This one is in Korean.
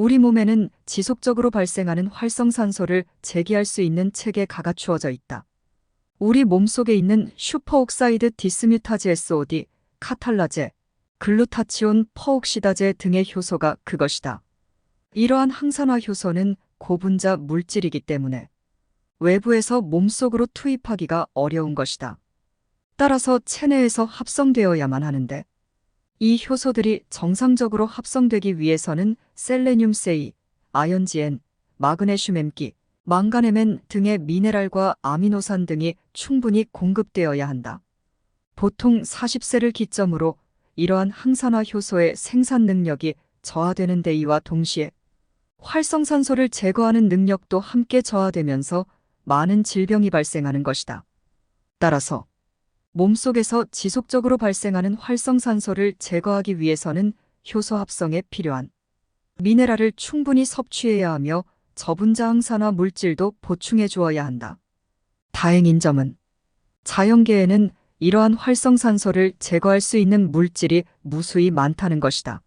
우리 몸에는 지속적으로 발생하는 활성산소를 제기할 수 있는 체계가가 주어져 있다. 우리 몸속에 있는 슈퍼옥사이드 디스뮤타즈 SOD, 카탈라제, 글루타치온 퍼옥시다제 등의 효소가 그것이다. 이러한 항산화 효소는 고분자 물질이기 때문에 외부에서 몸속으로 투입하기가 어려운 것이다. 따라서 체내에서 합성되어야만 하는데 이 효소들이 정상적으로 합성되기 위해서는 셀레늄 세이, 아연지엔, 마그네슘 엠기, 망간에멘 등의 미네랄과 아미노산 등이 충분히 공급되어야 한다. 보통 40세를 기점으로 이러한 항산화 효소의 생산 능력이 저하되는 데이와 동시에 활성산소를 제거하는 능력도 함께 저하되면서 많은 질병이 발생하는 것이다. 따라서 몸속에서 지속적으로 발생하는 활성산소를 제거하기 위해서는 효소 합성에 필요한 미네랄을 충분히 섭취해야 하며 저분자 항산화 물질도 보충해 주어야 한다. 다행인 점은 자연계에는 이러한 활성산소를 제거할 수 있는 물질이 무수히 많다는 것이다.